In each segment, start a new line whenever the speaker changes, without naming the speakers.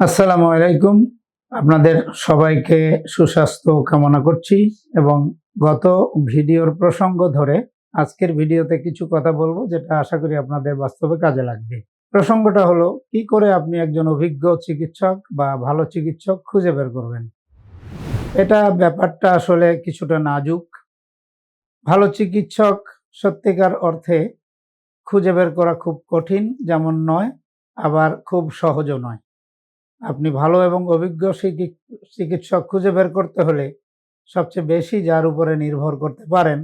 আসসালামু আলাইকুম। আপনাদের সবাইকে সুস্বাস্থ্য কামনা করছি এবং গত ভিডিওর প্রসঙ্গ ধরে আজকের ভিডিওতে কিছু কথা বলব যেটা আশা করি আপনাদের বাস্তবে কাজে লাগবে। প্রসঙ্গটা হলো, কি করে আপনি একজন অভিজ্ঞ চিকিৎসক বা ভালো চিকিৎসক খুঁজে বের করবেন? এটা ব্যাপারটা আসলে কিছুটা নাজুক। ভালো চিকিৎসক সত্যিকার অর্থে খুঁজে বের করা খুব কঠিন, যেমন নয়, আবার খুব সহজও নয়। আপনি ভালো এবং অভিজ্ঞ চিকিৎসক খুঁজে বের করতে হলে সবচেয়ে বেশি যার উপরে নির্ভর করতে পারেন,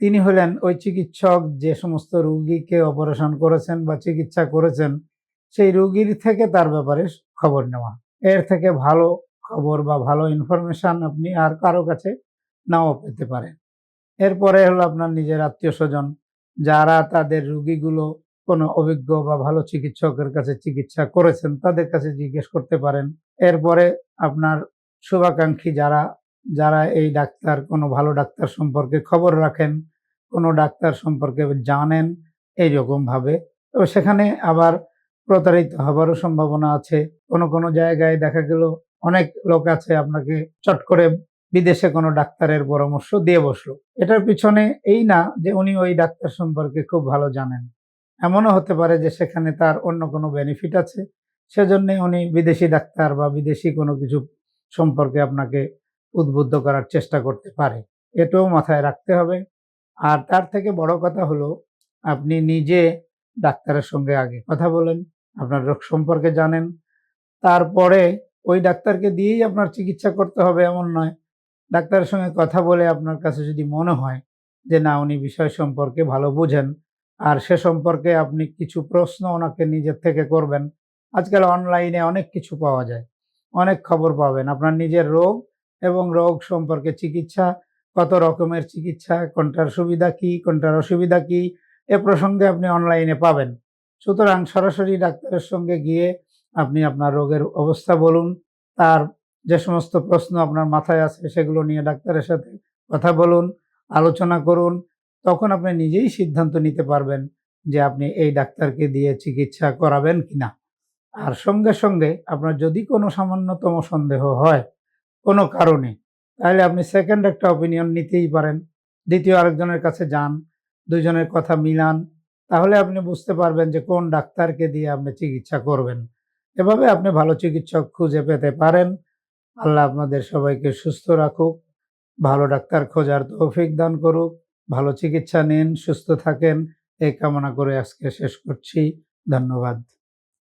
তিনি হলেন ওই চিকিৎসক যে সমস্ত রুগীকে অপারেশন করেছেন বা চিকিৎসা করেছেন, সেই রুগীর থেকে তার ব্যাপারে খবর নেওয়া। এর থেকে ভালো খবর বা ভালো ইনফরমেশন আপনি আর কারও কাছে নাও পেতে পারেন। এরপরে হলো আপনার নিজের আত্মীয় স্বজন, যারা তাদের রুগীগুলো কোনো অভিজ্ঞ বা ভালো চিকিৎসকের কাছে চিকিৎসা করেছেন, তাদের কাছে জিজ্ঞেস করতে পারেন। এরপরে আপনার শুভাকাঙ্ক্ষী যারা যারা এই ডাক্তার, কোনো ভালো ডাক্তার সম্পর্কে খবর রাখেন, কোনো ডাক্তার সম্পর্কে জানেন এইরকম ভাবে। তো সেখানে আবার প্রতারিত হবারও সম্ভাবনা আছে। কোনো কোনো জায়গায় দেখা গেল অনেক লোক আছে আপনাকে চট করে বিদেশে কোনো ডাক্তারের পরামর্শ দিয়ে বসল। এটার পিছনে এই না যে উনি ওই ডাক্তার সম্পর্কে খুব ভালো জানেন। এমনও হতে পারে যে সেখানে তার অন্য কোনো বেনিফিট আছে। সেজন্য উনি বিদেশি ডাক্তার বা বিদেশি কোনো কিছু সম্পর্কে আপনাকে উদ্বুদ্ধ করার চেষ্টা করতে পারে। এটাও মাথায় রাখতে হবে। আর তার থেকে বড় কথা হলো, আপনি নিজে ডাক্তারের সঙ্গে আগে কথা বলেন, আপনার রোগ সম্পর্কে জানেন। তারপরে ওই ডাক্তারকে দিয়েই আপনার চিকিৎসা করতে হবে এমন নয়। ডাক্তারের সঙ্গে কথা বলে আপনার কাছে যদি মনে হয় যে না, উনি বিষয় সম্পর্কে ভালো বুঝেন আর সে সম্পর্কে আপনি কিছু প্রশ্ন ওনাকে নিজের থেকে করবেন। আজকাল অনলাইনে অনেক কিছু পাওয়া যায়। অনেক খবর পাবেন। আপনার নিজের রোগ এবং রোগ সম্পর্কে চিকিৎসা, কত রকমের চিকিৎসা, কোনটার সুবিধা কি, কোনটার অসুবিধা কি, এ প্রসঙ্গে আপনি অনলাইনে পাবেন। সুতরাং সরাসরি ডাক্তারের সঙ্গে গিয়ে আপনি আপনার রোগের অবস্থা বলুন, তার যে সমস্ত প্রশ্ন আপনার মাথায় আছে সেগুলো নিয়ে ডাক্তারের সাথে কথা বলুন, আলোচনা করুন তখন আপনি নিজেই সিদ্ধান্ত নিতে পারবেন যে আপনি এই ডাক্তারকে দিয়ে চিকিৎসা করাবেন কিনা। আর সঙ্গে সঙ্গে আপনার যদি কোনো সামান্যতম সন্দেহ হয় কোনো কারণে, তাহলে আপনি সেকেন্ড একটা অপিনিয়ন নিতেই পারেন। দ্বিতীয় আরেকজনের কাছে যান, দুইজনের কথা মিলান, তাহলে আপনি বুঝতে পারবেন যে কোন ডাক্তারকে দিয়ে আপনি চিকিৎসা করবেন। এভাবে আপনি ভালো চিকিৎসক খুঁজে পেতে পারেন। আল্লাহ আপনাদের সবাইকে সুস্থ রাখুক, ভালো ডাক্তার খোঁজার তৌফিক দান করুক। ভালো চিকিৎসা নিন সুস্থ থাকেন। এই কামনা করে আজকে শেষ করছি। ধন্যবাদ।